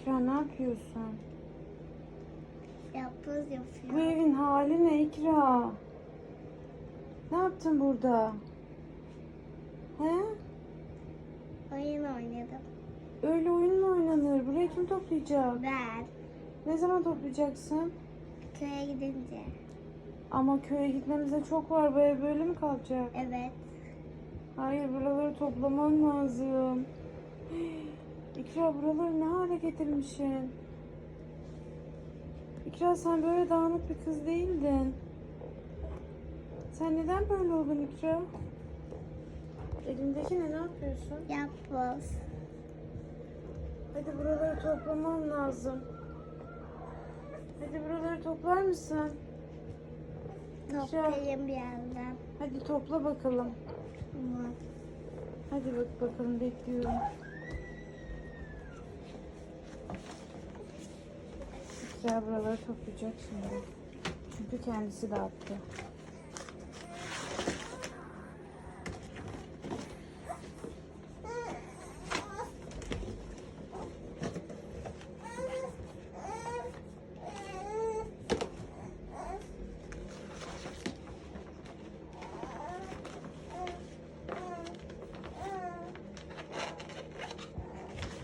İkra ne yapıyorsun? Yapboz Bu yapıyor. evin hali ne İkra? Ne yaptın burada? He? Oyun oynadım. Öyle oyun mu oynanır? Burayı kim toplayacak? Ben Ne zaman toplayacaksın? köye gidince. Ama köye gitmemize çok var. Bu ev böyle mi kalacak? Evet. Hayır buraları toplaman lazım. İkra buraları ne hale getirmişsin? İkra sen böyle dağınık bir kız değildin. Sen neden böyle oldun İkra? Elindeki ne? Ne yapıyorsun? Yapboz. Hadi buraları toplaman lazım. Hadi buraları toplar mısın? Toplayayım bir yandan. Hadi topla bakalım. Hadi bak bakalım bekliyorum. Güzel buraları toplayacak şimdi. Çünkü kendisi dağıttı.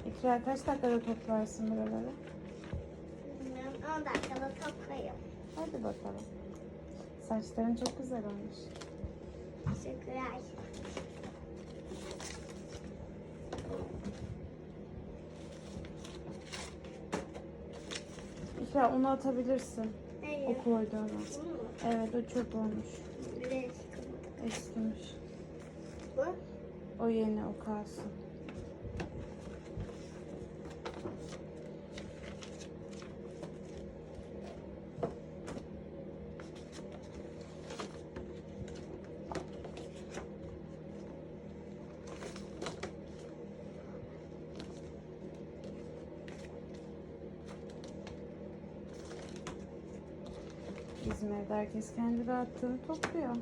İkra kaç dakikada toplarsın buraları? Bilmiyorum 10 dakikada toplayayım. Hadi bakalım. Saçların çok güzel olmuş. Teşekkürler. İkra onu atabilirsin. Hayır. O koyduğunu. Evet o çöp olmuş. Eskimiş. Bu? O yeni o kalsın. Bizim evde herkes kendi dağıttığını topluyor.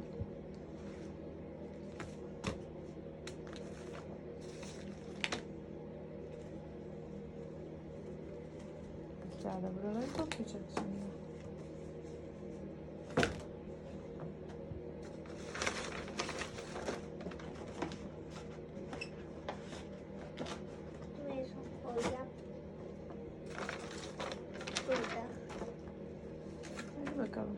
İkra da buraları toplayacak şimdi. Bakalım.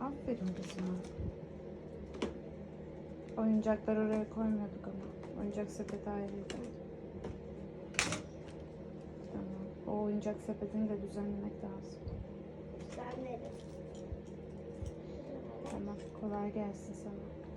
Aferin kızıma. Oyuncakları oraya koymuyorduk ama. Oyuncak sepeti ayrıydı. Tamam. O oyuncak sepetini de düzenlemek lazım. Kolay gelsin sana.